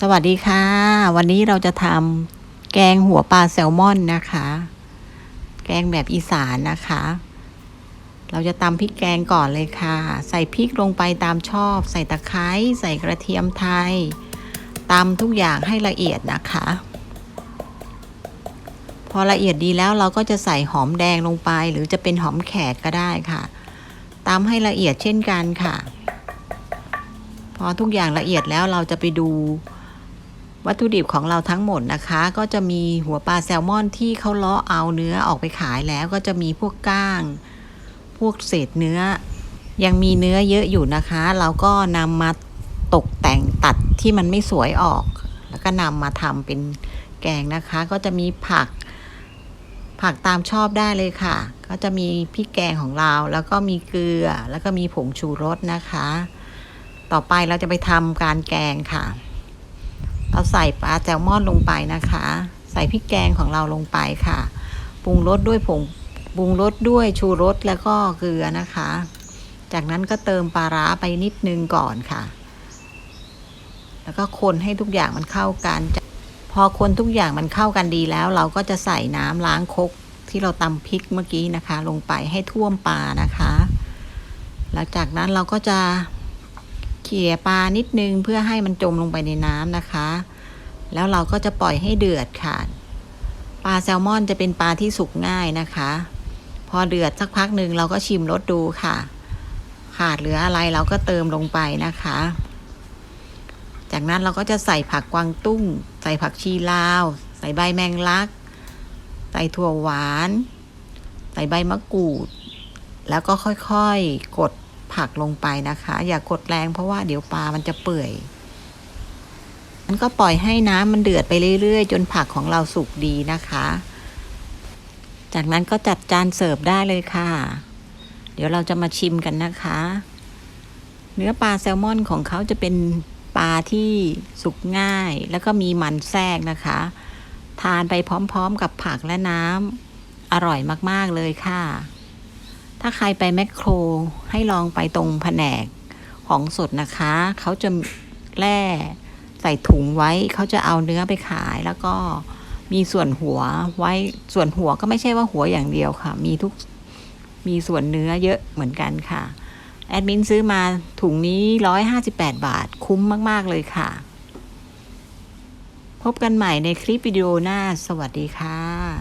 สวัสดีค่ะ วันนี้เราจะทำแกงหัวปลาแซลมอนนะคะ แกงแบบอีสานนะคะ เราจะตำพริกแกงก่อนเลยค่ะ ใส่พริกลงไปตามชอบ ใส่ตะไคร้ใส่กระเทียมไทยตำทุกอย่างให้ละเอียดนะคะ พอละเอียดดีแล้วเราก็จะใส่หอมแดงลงไป หรือจะเป็นหอมแขกก็ได้ค่ะตำให้ละเอียดเช่นกันค่ะพอทุกอย่างละเอียดแล้วเราจะไปดู วัตถุดิบของเราทั้งหมดนะคะ ก็จะมีหัวปลาแซลมอนที่เขาเลาะเอาเนื้อออกไปขายแล้วก็จะมีพวกก้าง พวกเศษเนื้อ ยังมีเนื้อเยอะอยู่นะคะ เราก็นำมาตกแต่งตัดที่มันไม่สวยออก แล้วก็นำมาทำเป็นแกงนะคะ ก็จะมีผัก ผักตามชอบได้เลยค่ะ ก็จะมีพริกแกงของเรา แล้วก็มีเกลือ แล้วก็มีผงชูรสนะคะ ต่อไปเราจะไปทำการแกงค่ะ เราใส่ปลาแซลมอนลงไปนะคะ ใส่พริกแกงของเราลงไปค่ะ ปรุงรสด้วยผงปรุงรสด้วยชูรสแล้วก็เกลือนะคะ จากนั้นก็เติมปลาร้าไปนิดนึงก่อนค่ะ แล้วก็คนให้ทุกอย่างมันเข้ากัน พอคนทุกอย่างมันเข้ากันดีแล้ว เราก็จะใส่น้ำล้างคกที่เราตำพริกเมื่อกี้นะคะ ลงไปให้ท่วมปลานะคะ หลังจากนั้นเราก็จะ ขี่ยปลานิดนึงเพื่อให้มันจมลงไปในน้ำนะคะ แล้วเราก็จะปล่อยให้เดือดค่ะ ปลาแซลมอนจะเป็นปลาที่สุกง่ายนะคะ พอเดือดสักพักหนึ่งเราก็ชิมรสดูค่ะ ขาดเหลืออะไรเราก็เติมลงไปนะคะ จากนั้นเราก็จะใส่ผักกวางตุ้ง ใส่ผักชีลาว ใส่ใบแมงลัก ใส่ถั่วหวาน ใส่ใบมะกรูด แล้วก็ค่อยๆกด ผักลงไปนะคะ อย่ากดแรงเพราะว่าเดี๋ยวปลามันจะเปื่อยมันก็ปล่อยให้น้ำมันเดือดไปเรื่อยๆ จนผักของเราสุกดีนะคะ จากนั้นก็จัดจานเสิร์ฟได้เลยค่ะ เดี๋ยวเราจะมาชิมกันนะคะ เนื้อปลาแซลมอนของเขาจะเป็นปลาที่สุกง่าย แล้วก็มีมันแทรกนะคะ ทานไปพร้อมๆกับผักและน้ำอร่อยมากๆเลยค่ะ ถ้าใครไปแมคโครให้ลองไปตรงแผนกของสดนะคะ เขาจะแล่ใส่ถุงไว้ เขาจะเอาเนื้อไปขายแล้วก็มีส่วนหัวไว้ส่วนหัวก็ไม่ใช่ว่าหัวอย่างเดียวค่ะ มีทุกมีส่วนเนื้อเยอะเหมือนกันค่ะ แอดมินซื้อมาถุงนี้ 158 บาทคุ้มมาก ๆ เลยค่ะ พบกันใหม่ในคลิปวิดีโอหน้า สวัสดีค่ะ